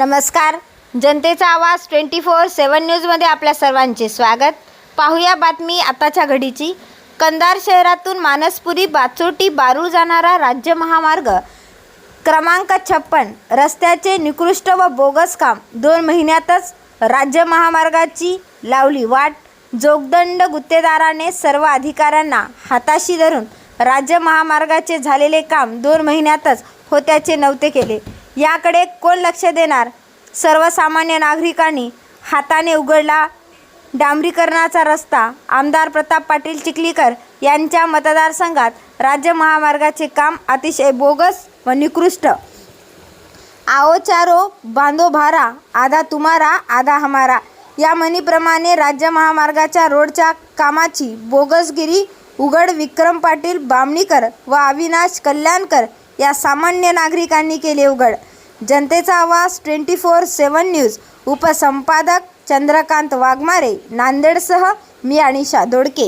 नमस्कार. जनतेचा आवाज ट्वेंटी फोर सेवन न्यूजमध्ये आपल्या सर्वांचे स्वागत. पाहूया बातमी आताच्या घडीची. कंधार शहरातून मानसपुरी बाचोटी बारूळ जाणारा राज्य महामार्ग. क्रमांक छप्पन. रस्त्याचे निकृष्ट व बोगस काम दोन महिन्यातच राज्य महामार्गाची लावली वाट. जोगदंड गुत्तेदाराने सर्व अधिकाऱ्यांना हाताशी धरून राज्य महामार्गाचे झालेले काम दोन महिन्यातच होत्याचे नव्हते केले. याकडे कोण लक्ष देणार? सर्वसामान्य नागरिकांनी हाताने उघडला डांबरीकरणाचा रस्ता. आमदार प्रताप पाटील चिखलीकर यांच्या मतदारसंघात राज्य महामार्गाचे काम अतिशय बोगस व निकृष्ट. आओ चारो बांधो भारा आधा तुम्हारा आधा हमारा. या म्हणीप्रमाणे राज्य महामार्गाच्या रोडच्या कामाची बोगसगिरी उघड विक्रम पाटील बामणीकर व अविनाश कल्याणकर या सामान्य नागरिकांनी केले उघड. जनतेचा आवाज ट्वेंटी फोर सेवन न्यूज. उपसंपादक चंद्रकांत वाघमारे नांदेडसह मी अनिशा दोडके.